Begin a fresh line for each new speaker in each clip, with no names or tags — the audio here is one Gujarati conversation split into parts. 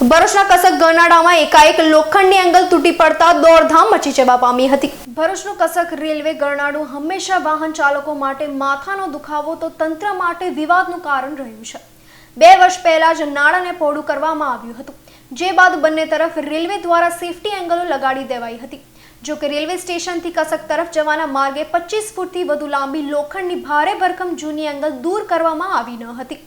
ભરૂચના કસક ગરનાડામાં એકાએક લોખંડની એંગલ તૂટી પડતા દોડધામ મચી જવા પામી હતી. ભરૂચનું કસક રેલવે ગરનાડું હંમેશા વાહન ચાલકો માટે માથાનો દુખાવો તો તંત્ર માટે વિવાદનું કારણ રહ્યું છે. બે વર્ષ પહેલા જ નાળાને પહોળું કરવામાં આવ્યું હતું. જે બાદ બંને તરફ રેલવે દ્વારા સેફટી એંગલો લગાડી દેવાઈ હતી. જો કે રેલવે સ્ટેશનથી કસક તરફ જવાના માર્ગે પચીસ ફૂટથી વધુ લાંબી લોખંડની ભારે ભરકમ જૂની એંગલ દૂર કરવામાં આવી ન હતી.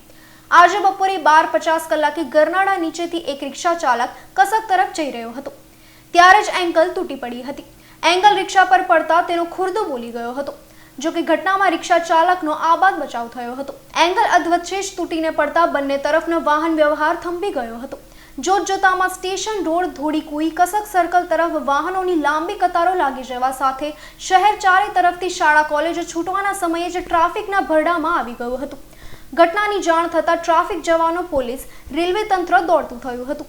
આજે બપોરે બાર પચાસ કલાકે ગરનાળા નીચેથી એક રિક્ષા ચાલક કસક તરફ જઈ રહ્યો હતો. ત્યારે જ એંગલ તૂટી પડી હતી. એંગલ રિક્ષા પર પડતા તેનો ખુરદો બોલી ગયો હતો. જો કે ઘટનામાં રિક્ષા ચાલકનો આબાદ બચાવ થયો હતો. એંગલ અધવચ્ચે જ તૂટીને પડતા બંને તરફનો વાહન વ્યવહાર થંભી ગયો હતો. જોત જોતામાં station road Dholikui Kasak circle તરફ વાહનોની લાંબી કતારો લાગી જવા સાથે શહેર ચારે તરફથી શાળા કોલેજો છૂટવાના સમયે જ ટ્રાફિકના ભરડામાં આવી ગયું હતું. ઘટનાની જાણ થતાં ટ્રાફિક જવાનો પોલીસ રેલવે તંત્ર દોડતું થયું હતું.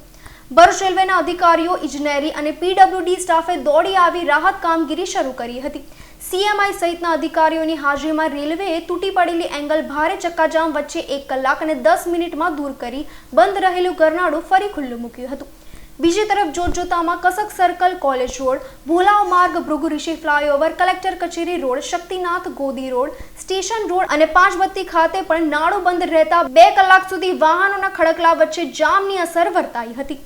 ભરૂચ રેલવેના અધિકારીઓ, ઇજનેરી અને પીડબ્લ્યુડી સ્ટાફે દોડી આવી રાહત કામગીરી શરૂ કરી હતી. સીએમઆઈ સહિતના અધિકારીઓની હાજરીમાં રેલવેએ તૂટી પડેલી એંગલ ભારે ચક્કાજામ વચ્ચે એક કલાક અને દસ મિનિટમાં દૂર કરી બંધ રહેલું ગરનાળું ફરી ખુલ્લું મૂક્યું હતું. બીજી તરફ જોતજોતામાં Kasak circle college road, Bholav માર્ગ, ભૃગુ ઋષિ ફ્લાયઓવર, કલેક્ટર કચેરી road, Shaktinath Godi road, station road અને પાંચબત્તી ખાતે પણ નાળું બંધ રહેતા બે કલાક સુધી વાહનોના ખડકલા વચ્ચે જામની અસર વર્તાઈ હતી.